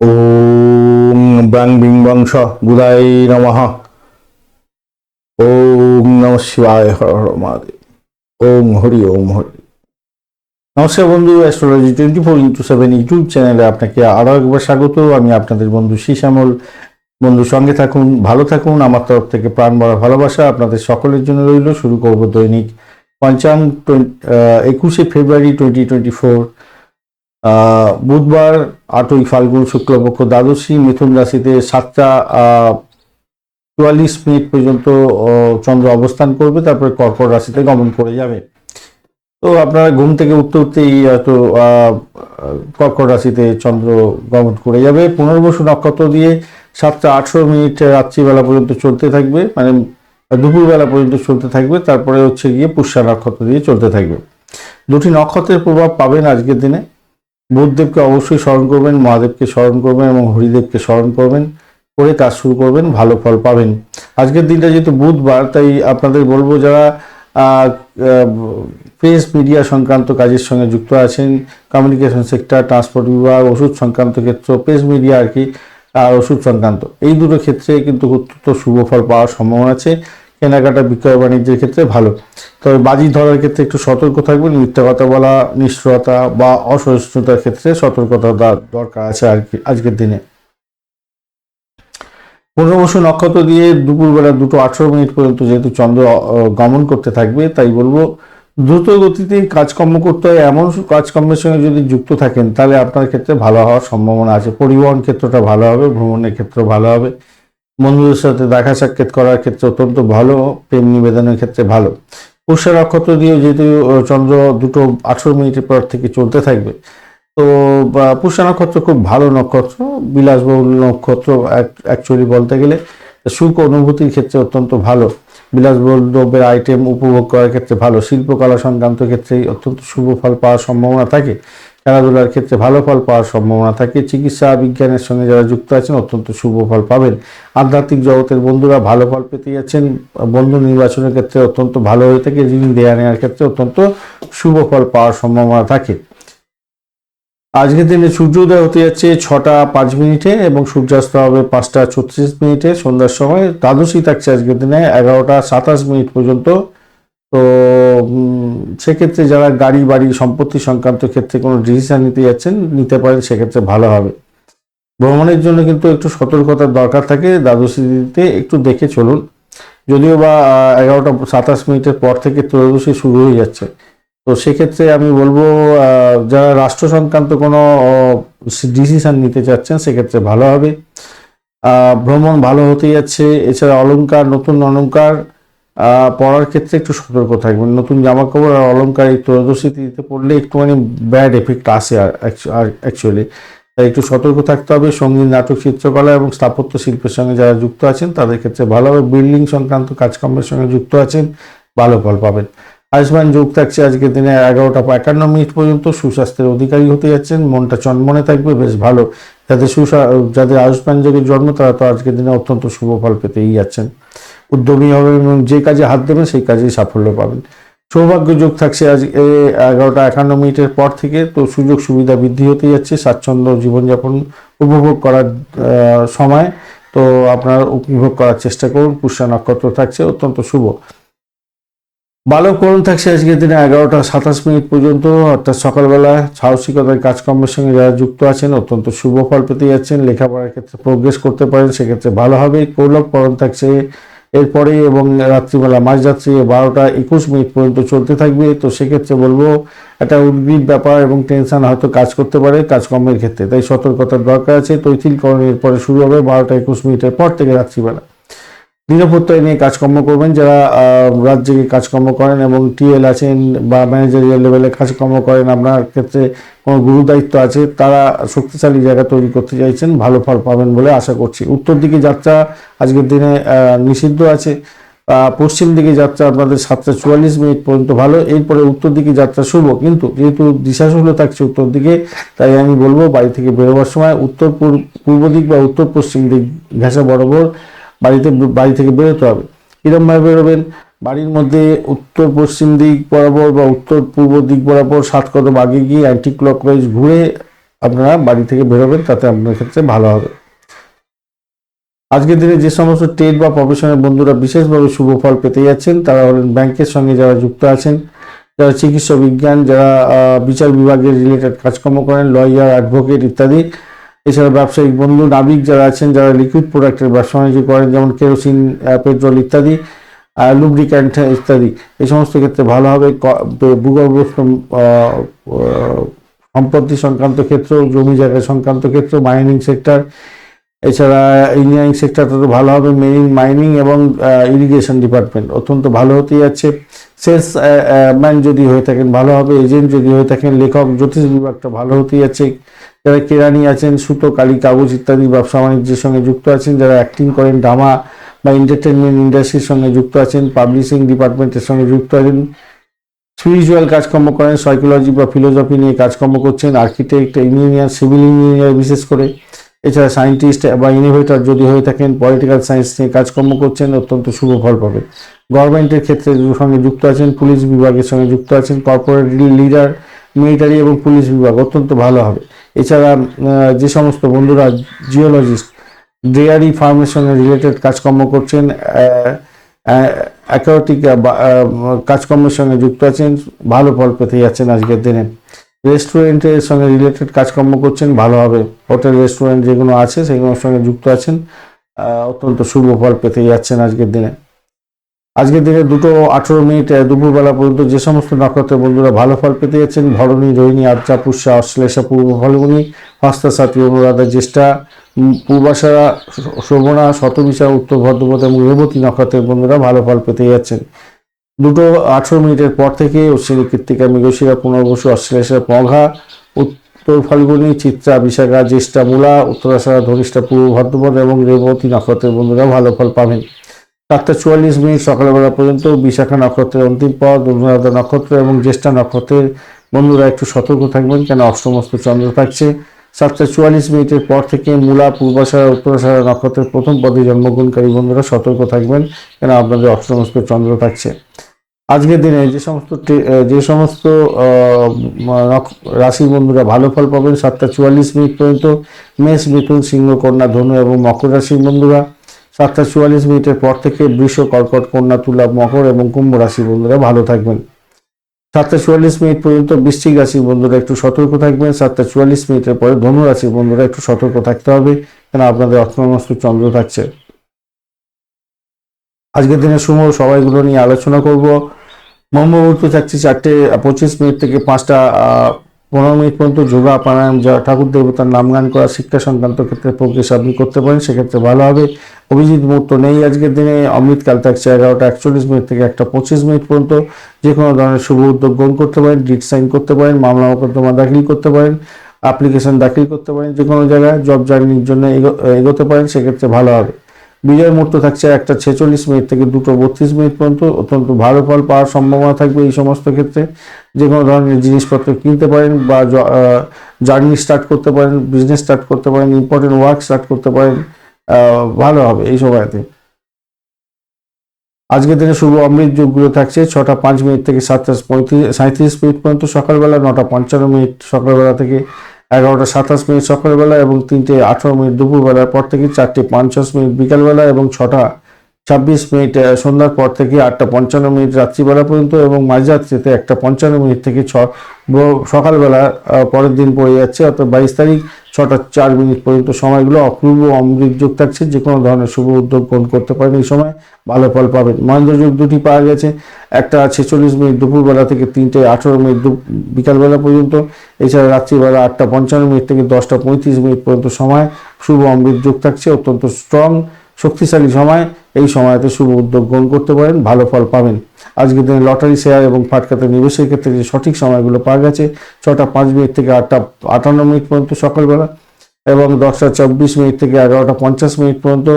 ওম ব্রাং being বংশ বুধাই নমঃ। ওম নম শিবায় হর হর মহাদেব। ওম হরি ওম হরি। নমস্কার বন্ধু astrology twenty four into seven YouTube চ্যানেলে আপনাকে আরও একবার স্বাগত। আমি আপনাদের বন্ধু শ্যামল বন্ধু, সঙ্গে থাকুন, ভালো থাকুন। আমার তরফ থেকে প্রাণ ভরা ভালোবাসা আপনাদের সকলের জন্য রইল। শুরু করব দৈনিক পঞ্চাং একুশে ফেব্রুয়ারি টোয়েন্টি টোয়েন্টি ফোর বুধবার আটই ফাল্গুন শুক্লপক্ষ দ্বাদশী মিথুন রাশিতে সাতটা চুয়াল্লিশ মিনিট পর্যন্ত চন্দ্র অবস্থান করবে, তারপরে কর্কট রাশিতে গমন করে যাবে। তো আপনারা ঘুম থেকে উঠতে উঠতেই হয়তো কর্কট রাশিতে চন্দ্র গমন করে যাবে। পুনর্বসু নক্ষত্র দিয়ে সাতটা আটশো মিনিট রাত্রিবেলা পর্যন্ত চলতে থাকবে মানে দুপুরবেলা পর্যন্ত চলতে থাকবে, তারপরে হচ্ছে গিয়ে পুষ্যা নক্ষত্র দিয়ে চলতে থাকবে। দুটি নক্ষত্রের প্রভাব পাবেন আজকের দিনে। বুধদেবকে অবশ্যই স্মরণ করবেন, মহাদেবকে স্মরণ করবেন এবং হরিদেবকে স্মরণ করবেন, করে কাজ শুরু করবেন, ভালো ফল পাবেন। আজকের দিনটা যেহেতু বুধবার, তাই আপনাদের বলব যারা প্রেস মিডিয়া সংক্রান্ত কাজের সঙ্গে যুক্ত আছেন কমিউনিকেশন সেক্টর ট্রান্সপোর্ট বিভাগ, ওষুধ সংক্রান্ত ক্ষেত্র প্রেস মিডিয়া আর কি, আর ওষুধ সংক্রান্ত, এই দুটো ক্ষেত্রে কিন্তু অত্যন্ত শুভ ফল পাওয়ার সম্ভাবনা আছে। কেনাকাটা, বিক্রয় বাণিজ্যের ক্ষেত্রে ভালো। তবে বাজি ধরার ক্ষেত্রে একটু সতর্ক থাকবেন, মিথ্যা কথা বলা, নিষ্ঠুরতা বা অসহিষ্ণুতার ক্ষেত্রে সতর্কতা দরকার আছে আর কি আজকের দিনে। পুনর্বসু নক্ষত্র দিয়ে দুপুরবেলা দুটো আঠেরো মিনিট পর্যন্ত যেহেতু চন্দ্র গমন করতে থাকবে, তাই বলব দ্রুত গতিতে কাজকর্ম করতে হয়। এমন কাজকর্মের সঙ্গে যদি যুক্ত থাকেন, তাহলে আপনার ক্ষেত্রে ভালো হওয়ার সম্ভাবনা আছে। পরিবহন ক্ষেত্রটা ভালো হবে, ভ্রমণের ক্ষেত্র ভালো হবে। বন্ধুদের সাথে দেখা সাক্ষাৎ করার ক্ষেত্রে অত্যন্ত ভালো, প্রেম নিবেদনের ক্ষেত্রে ভালো। পুষ্য নক্ষত্র দিয়ে যেহেতু চন্দ্র দুটো আঠেরো মিনিটের পর থেকে চলতে থাকবে, তো পুষ্য নক্ষত্র খুব ভালো নক্ষত্র, বিলাসবহুল নক্ষত্র অ্যাকচুয়ালি বলতে গেলে সুখ অনুভূতির ক্ষেত্রে অত্যন্ত ভালো, বিলাসবহুল দ্রব্যের আইটেম উপভোগ করার ক্ষেত্রে ভালো, শিল্পকলা সংক্রান্ত ক্ষেত্রে অত্যন্ত শুভ ফল পাওয়ার সম্ভাবনা থাকে। খেলাধুলার ক্ষেত্রে ভালো ফল পাওয়ার সম্ভাবনা থাকে। চিকিৎসা বিজ্ঞানের সঙ্গে যারা যুক্ত আছেন, অত্যন্ত শুভ ফল পাবেন। আধ্যাত্মিক জগতের বন্ধুরা ভালো ফল পেতে যাচ্ছেন। বন্ধু নির্বাচনের ক্ষেত্রে অত্যন্ত ভালো হয়ে থাকে। ঋণ দেয়া নেওয়ার ক্ষেত্রে অত্যন্ত শুভ ফল পাওয়ার সম্ভাবনা থাকে। আজকের দিনে সূর্যোদয় হতে যাচ্ছে ছটা পাঁচ মিনিটে এবং সূর্যাস্ত হবে পাঁচটা ছত্রিশ মিনিটে। সন্ধ্যার সময় দ্বাদশী থাকছে আজকের দিনে। এগারোটা সাতাশ মিনিট পর্যন্ত তো সেক্ষেত্রে যারা গাড়ি, বাড়ি সম্পত্তি সংক্রান্ত ক্ষেত্রে কোনো ডিসিশন নিতে যাচ্ছেন, নিতে পারেন, সেক্ষেত্রে ভালো হবে। ভ্রমণের জন্য কিন্তু একটু সতর্কতার দরকার থাকে দ্বাদশীতে একটু দেখে চলুন। যদিও বা এগারোটা, সাতাশ মিনিটের পর থেকে ত্রয়োদশী শুরু হয়ে যাচ্ছে। তো সেক্ষেত্রে আমি বলব যারা রাষ্ট্র সংক্রান্ত কোনো ডিসিশন নিতে চাচ্ছেন, সেক্ষেত্রে ভালো হবে। ভ্রমণ ভালো হতে যাচ্ছে। এছাড়া অলংকার, নতুন অলংকার পরার ক্ষেত্রে একটু সতর্ক থাকবেন। নতুন জামা কাপড় আর অলঙ্কার এই ত্রয়োদশী তিথিতে পড়লে একটুখানি ব্যাড এফেক্ট আসে আর অ্যাকচুয়ালি তাই একটু সতর্ক থাকতে হবে। সংগীত, নাটক, চিত্রকলা এবং স্থাপত্য শিল্পের সঙ্গে যারা যুক্ত আছেন, তাদের ক্ষেত্রে ভালো হবে। বিল্ডিং সংক্রান্ত কাজকর্মের সঙ্গে যুক্ত আছেন, ভালো ফল পাবেন। আয়ুষ্মান যোগ থাকছে আজকের দিনে এগারোটা একান্ন মিনিট পর্যন্ত। সুস্বাস্থ্যের অধিকারী হতে যাচ্ছেন, মনটা চনমনে থাকবে, বেশ ভালো। যাদের সুসা, যাদের আয়ুষ্মান যোগের জন্ম, তারা তো আজকের দিনে অত্যন্ত শুভ ফল পেতেই যাচ্ছেন। উদ্যমী হবেন এবং যে কাজে হাত দেবেন, সেই কাজেই সাফল্য পাবেন। সৌভাগ্য যোগ থাকছে আজ এগারোটা একান্ন মিনিটের পর থেকে, তো সুযোগ সুবিধা বৃদ্ধি হতে যাচ্ছে। স্বাচ্ছন্দ্য জীবনযাপন উপভোগ করার সময়। তো আপনারা উপভোগ করার চেষ্টা করুন। পুষ্যা নক্ষত্র থাকছে, অত্যন্ত শুভ। বালক করুন থাকছে আজকের দিনে এগারোটা সাতাশ মিনিট পর্যন্ত, অর্থাৎ সকালবেলা সাহসিকতার কাজকর্মের সঙ্গে যারা যুক্ত আছেন, অত্যন্ত শুভ ফল পেতে যাচ্ছেন, লেখাপড়ার ক্ষেত্রে প্রোগ্রেস করতে পারেন, সেক্ষেত্রে ভালো হবে। কৌলভ করণ থাকছে এরপরে এবং রাত্রিবেলা মাঝরাত্রি বারোটা একুশ মিনিট পর্যন্ত চলতে থাকবে। তো সেক্ষেত্রে বলব, একটা উদ্ভিদ ব্যাপার এবং টেনশন হয়তো কাজ করতে পারে কাজকর্মের ক্ষেত্রে। তাই সতর্কতার দরকার আছে। তৈথিলকরণের পরে শুরু হবে বারোটা একুশ মিনিটের পর থেকে রাত্রিবেলা। নিরাপত্তায় নিয়ে কাজকর্ম করবেন, যারা রাজ্যে কাজকর্ম করেন এবং টিএল আছেন বা ম্যানেজারিয়াল লেভেলে কাজকর্ম করেন, আপনার ক্ষেত্রে কোনো গুরু দায়িত্ব আছে, তারা শক্তিশালী জায়গা তৈরি করতে চাইছেন, ভালো ফল পাবেন বলে আশা করছি। উত্তর দিকে যাত্রা আজকের দিনে নিষিদ্ধ আছে। পশ্চিম দিকে যাত্রা আপনাদের সাতটা চুয়াল্লিশ মিনিট পর্যন্ত ভালো, এরপরে উত্তর দিকে যাত্রা শুভ কিন্তু যেহেতু দিশাশুল থাকছে উত্তর দিকে, তাই আমি বলব বাড়ি থেকে বেরোবার সময় উত্তর পূর্ব পূর্ব দিক বা উত্তর পশ্চিম দিক, ঘেঁষা বরাবর বাড়িতে বাড়ি থেকে বেরোতে হবে। কিরমভাবে বেরোবেন, বাড়ির মধ্যে উত্তর পশ্চিম দিক বরাবর বা উত্তর পূর্ব দিক বরাবর সাত কদম আগে গিয়ে অ্যান্টি ক্লকওয়াইজ ঘুরে আপনারা বাড়ি থেকে বেরোবেন, তাতে আপনার ক্ষেত্রে ভালো হবে। আজকের দিনে যে সমস্ত ট্রেড বা প্রফেশনের বন্ধুরা বিশেষভাবে শুভ ফল পেতে যাচ্ছেন, তারা হলেন ব্যাংকের সঙ্গে যারা যুক্ত আছেন, যারা চিকিৎসা বিজ্ঞান, যারা বিচার বিভাগের রিলেটেড কাজকর্ম করেন লয়ার অ্যাডভোকেট ইত্যাদি এছাড়া ব্যবসায়িক বন্ধু, নাবিক যারা আছেন, যারা লিকুইড প্রোডাক্টের ব্যবসা বাণিজ্য করেন, যেমন কেরোসিন পেট্রোল ইত্যাদি লুব্রিক্যান্ট ইত্যাদি, এই সমস্ত ক্ষেত্রে ভালো হবে। ক- ভূগর্ভস্থ সম্পত্তি সংক্রান্ত ক্ষেত্র জমি জায়গা সংক্রান্ত ক্ষেত্র মাইনিং সেক্টর এছাড়া ইঞ্জিনিয়ারিং সেক্টরটা তো ভালো হবে মেরিন মাইনিং এবং ইরিগেশন ডিপার্টমেন্ট অত্যন্ত ভালো হতে যাচ্ছে। সেলস ম্যান যদি হয়ে থাকেন, ভালো হবে এজেন্ট যদি হয়ে থাকেন, লেখক, জ্যোতিষ বিভাগটা ভালো হতে যাচ্ছে। যারা কেরানি আছেন, সুতো, কালি, কাগজ ইত্যাদি, ব্যবসা বাণিজ্যের সঙ্গে যুক্ত আছেন, যারা অ্যাক্টিং করেন ড্রামা বা এন্টারটেনমেন্ট ইন্ডাস্ট্রির সঙ্গে যুক্ত আছেন পাবলিশিং ডিপার্টমেন্টের সঙ্গে যুক্ত আছেন স্পিরিচুয়াল কাজকর্ম করেন সাইকোলজি বা ফিলোসফি নিয়ে কাজকর্ম করছেন আর্কিটেক্ট ইঞ্জিনিয়ার সিভিল ইঞ্জিনিয়ার বিশেষ করে। এছাড়া সায়েন্টিস্ট বা ইনোভেটর যদি হয়ে থাকেন পলিটিক্যাল সায়েন্স নিয়ে কাজকর্ম করছেন, অত্যন্ত শুভ ফল পাবেন। গভর্নমেন্টের ক্ষেত্রে সঙ্গে যুক্ত আছেন পুলিশ বিভাগের সঙ্গে যুক্ত আছেন কর্পোরেট লিডার মিলিটারি এবং পুলিশ বিভাগ অত্যন্ত ভালো হবে। এছাড়া যে সমস্ত বন্ধুরা জিওলজিস্ট ডেয়ারি ফার্মের সঙ্গে রিলেটেড কাজকর্ম করছেন অ্যাকোয়াটিক কাজকর্মের সঙ্গে যুক্ত আছেন, ভালো ফল পেতে যাচ্ছেন আজকের দিনে। রেস্টুরেন্টের সঙ্গে রিলেটেড কাজকর্ম করছেন, ভালো হবে। হোটেল, রেস্টুরেন্ট যেগুলো আছে সেগুলোর সঙ্গে যুক্ত আছেন। অত্যন্ত শুভ ফল পেতে যাচ্ছেন আজকের দিনে। আজকের দিনে দুটো আঠেরো মিনিট দুপুরবেলা পর্যন্ত যে সমস্ত নক্ষত্রের বন্ধুরা ভালো ফল পেতে যাচ্ছেন, ভরণী, রোহিণী আর্চা পুষ্যা, অশ্লেষা, পূর্ব ফলগুনি হস্তাসাথী অনুরাধা, জ্যেষ্ঠা পূর্বাশারা শোভনা, শতবিশা, উত্তর ভদ্রপদ এবং রেবতী নক্ষত্রের বন্ধুরা ভালো ফল পেতে যাচ্ছেন। দুটো আঠেরো মিনিটের পর থেকে অশ্বিনী কৃত্তিকা মৃগশিরা পুনর্বসু অশ্লেষা মঘা উত্তর ফাল্গুনী, চিত্রা, বিশাখা, জ্যেষ্ঠা মূলা উত্তরাশারা ধনিষ্ঠা, পূর্ব ভদ্রপদ এবং রেবতী নক্ষত্রের বন্ধুরা ভালো ফল পাবেন। সাতটা চুয়াল্লিশ মিনিট সকালবেলা পর্যন্ত বিশাখা নক্ষত্রের অন্তিম পদ অনুরাধা নক্ষত্র এবং জ্যেষ্ঠা নক্ষত্রের বন্ধুরা একটু সতর্ক থাকবেন কেন অষ্টমস্ত চন্দ্র থাকছে। সাতটা চুয়াল্লিশ মিনিটের পর থেকে মূলা পূর্বাশারা উত্তরাশারা নক্ষত্রের প্রথম পদে জন্মগ্রহণকারী বন্ধুরা সতর্ক থাকবেন কেন আপনাদের অষ্টমস্ত চন্দ্র থাকছে। আজকের দিনে যে সমস্ত যে সমস্ত রাশির বন্ধুরা ভালো ফল পাবেন, সাতটা চুয়াল্লিশ মিনিট পর্যন্ত মেষ, মিথুন, সিংহ, কন্যা, ধনু এবং মকর রাশির বন্ধুরা সাতটা চুয়াল্লিশ মিনিটের পর থেকে বৃষ, কর্কট, কন্যা, তুলা, মকর এবং কুম্ভ রাশির বন্ধুরা ভালো থাকবেন। সাতটা চুয়াল্লিশ মিনিট পর্যন্ত বৃশ্চিক রাশির বন্ধুরা একটু সতর্ক থাকবেন, সাতটা চুয়াল্লিশ মিনিটের পরে ধনু রাশির বন্ধুরা একটু সতর্ক থাকতে হবে, কেন আপনাদের অষ্টমস্ত চন্দ্র থাকছে। আজকের দিনে শুভ সবাইগুলো নিয়ে আলোচনা করব। ব্রহ্মমুহূর্ত থাকছে চারটে পঁচিশ মিনিট থেকে পাঁচটা পনেরো মিনিট পর্যন্ত যোগা প্রাণায়াম যা ঠাকুর দেবতার নাম গান করা শিক্ষা সংক্রান্ত ক্ষেত্রে প্রোগ্রেস আপনি করতে পারেন, সেক্ষেত্রে ভালো হবে। অভিজিৎ মুহূর্ত নেই আজকের দিনে, অমৃতকাল থাকছে এগারোটা একচল্লিশ মিনিট থেকে একটা পঁচিশ মিনিট পর্যন্ত। যে কোনো ধরনের শুভ উদ্যোগ গ্রহণ করতে পারেন ডিট সাইন করতে পারেন, মামলা মোকদ্দমা দাখিল করতে পারেন অ্যাপ্লিকেশন দাখিল করতে পারেন, যে কোনো জায়গায় জব জার্নির জন্য এগো- এগোতে পারেন, সেক্ষেত্রে ভালো হবে। বিজয় মুহূর্ত থাকছে একটা ছেচল্লিশ মিনিট থেকে দুটো বত্রিশ মিনিট পর্যন্ত, অত্যন্ত ভালো ফল পাওয়ার সম্ভাবনা থাকবে এই সমস্ত ক্ষেত্রে। যে কোনো ধরনের জিনিসপত্র কিনতে পারেন বা জার্নি স্টার্ট করতে পারেন বিজনেস স্টার্ট করতে পারেন ইম্পর্টেন্ট ওয়ার্ক স্টার্ট করতে পারেন ভালো হবে এই সময়তে। আজকের দিনে শুভ অমৃত যুগগুলো থাকছে, ছটা পাঁচ মিনিট থেকে সাতটা পঁয়ত্রিশ সাঁত্রিশ মিনিট পর্যন্ত সকালবেলা, নটা পঞ্চান্ন মিনিট সকালবেলা থেকে এগারোটা সাতাশ মিনিট সকালবেলা এবং তিনটে আঠারো মিনিট দুপুরবেলার পর থেকে চারটে পঞ্চাশ মিনিট বিকালবেলা এবং ছটা ছাব্বিশ মিনিট সন্ধ্যার পর থেকে আটটা পঞ্চান্ন মিনিট রাত্রিবেলা পর্যন্ত এবং মাঝরাত্রিতে একটা পঞ্চান্ন মিনিট থেকে ছ সকালবেলা পরের দিন পড়ে যাচ্ছে। অর্থাৎ বাইশ তারিখ ছটা চার মিনিট পর্যন্ত সময়গুলো অপূর্ব অমৃত যোগ থাকছে। যে কোনো ধরনের শুভ উদ্যোগ গ্রহণ করতে পারেন এই সময়। ভালো ফল পাবেন। মহেন্দ্র যোগ দুটি পাওয়া গেছে। একটা ছেচল্লিশ মিনিট দুপুরবেলা থেকে তিনটে আঠেরো মিনিট বিকালবেলা পর্যন্ত। এছাড়া রাত্রিবেলা আটটা পঞ্চান্ন মিনিট থেকে দশটা পঁয়ত্রিশ মিনিট পর্যন্ত সময়। শুভ অমৃত যোগ থাকছে। অত্যন্ত স্ট্রং শক্তিশালী সময় এই সময়তে শুভ উদ্যোগ গ্রহণ করতে পারেন, ভালো ফল পাবেন। আজকের দিনে লটারি, শেয়ার এবং ফাটকাতে নিবেশের ক্ষেত্রে যে সঠিক সময়গুলো পাওয়া গেছে, ছটা পাঁচ মিনিট থেকে আটটা আটান্ন মিনিট পর্যন্ত সকালবেলা এবং দশটা চব্বিশ মিনিট থেকে এগারোটা পঞ্চাশ মিনিট পর্যন্ত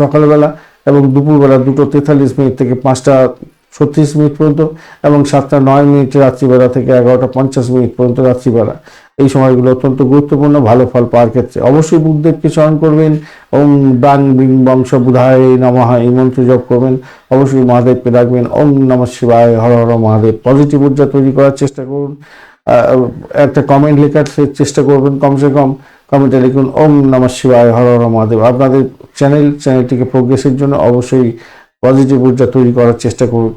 সকালবেলা এবং দুপুরবেলা দুটো তেতাল্লিশ মিনিট থেকে পাঁচটা ছত্রিশ মিনিট পর্যন্ত এবং সাতটা নয় মিনিট রাত্রিবেলা থেকে এগারোটা পঞ্চাশ মিনিট পর্যন্ত রাত্রিবেলা। এই সময়গুলো অত্যন্ত গুরুত্বপূর্ণ, ভালো ফল পাওয়ার ক্ষেত্রে। অবশ্যই বুদ্ধদেবকে স্মরণ করবেন। ওম বাং বিং বংশ বুধায় নমঃ। এই মন্ত্র জপ করবেন। অবশ্যই মহাদেবকে ডাকবেন। ওম নমঃ শিবায়। হর হর মহাদেব। পজিটিভ ঊর্জা তৈরি করার চেষ্টা করুন। একটা কমেন্ট লেখার চেষ্টা করবেন কমসে কম। কমেন্টে লিখুন, ওম নমঃ শিবায়। হর হর মহাদেব। আপনাদের চ্যানেল চ্যানেলটিকে প্রোগ্রেসের জন্য অবশ্যই পজিটিভ ঊর্জা তৈরি করার চেষ্টা করুন।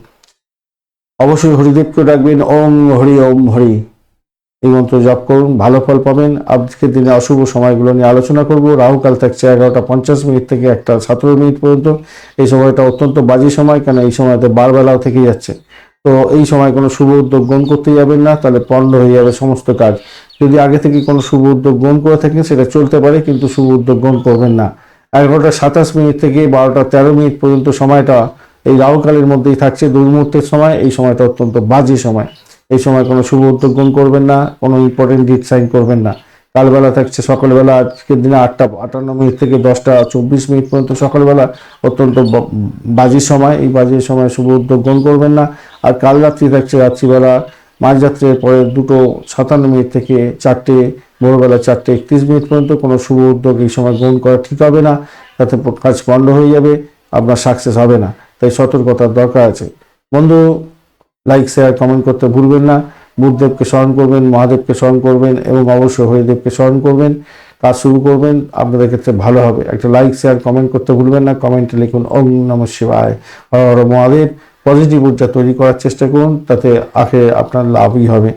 অবশ্যই হরিদেবকে ডাকবেন। ওম হরি ওম হরি। এই মন্ত্র জপ করুন, ভালো ফল পাবেন। আজকের দিনে অশুভ সময়গুলো নিয়ে আলোচনা করব। রাহুকাল থাকছে এগারোটা পঞ্চাশ মিনিট থেকে একটা সতেরো মিনিট পর্যন্ত। এই সময়টা অত্যন্ত বাজে সময়, কেন এই সময়তে বারবেলাও থেকে যাচ্ছে। তো এই সময় কোনো শুভ উদ্যোগ গ্রহণ করতে যাবেন না, তাহলে পণ্ড হয়ে যাবে সমস্ত কাজ। যদি আগে থেকে কোনো শুভ উদ্যোগ গ্রহণ করে থাকেন, সেটা চলতে পারে, কিন্তু শুভ উদ্যোগ গ্রহণ করবেন না। এগারোটা সাতাশ মিনিট থেকে বারোটা তেরো মিনিট পর্যন্ত সময়টা এই রাহুকালের মধ্যেই থাকছে। দুর্মুহূর্তের সময়, এই সময়টা অত্যন্ত বাজে সময়। এই সময় কোনো শুভ উদ্যোগ করবেন না, কোনো ইম্পর্টেন্ট ডিট সাইন করবেন না। কালবেলা থাকছে সকালবেলা, আজকের দিনে আটটা, আটান্ন মিনিট থেকে দশটা চব্বিশ মিনিট পর্যন্ত সকালবেলা অত্যন্ত বাজে সময়। এই বাজে সময় শুভ উদ্যোগ করবেন না। আর কাল রাত্রি থাকছে রাত্রিবেলা। মাঝরাত্রের পরে দুটো সাতান্ন মিনিট থেকে চারটে ভোরবেলা চারটে একত্রিশ মিনিট পর্যন্ত কোনো শুভ উদ্যোগ এই সময় গ্রহণ করা ঠিক হবে না, তাতে কাজ বন্ধ হয়ে যাবে, আপনার সাকসেস হবে না। তাই সতর্কতার দরকার আছে। বন্ধু লাইক শেয়ার কমেন্ট করতে ভুলবেন না। বুধদেবকে স্মরণ করবেন, মহাদেবকে স্মরণ করবেন এবং অবশ্যই হরিদেবকে স্মরণ করবেন। কাজ শুরু করবেন, আপনাদের ক্ষেত্রে ভালো হবে। একটা লাইক শেয়ার কমেন্ট করতে ভুলবেন না। কমেন্টে লিখুন ওম নম শিবায়। হর মহাদেব। পজিটিভ ঊর্জা তৈরি করার চেষ্টা করুন, তাতে আখে আপনার লাভই হবে।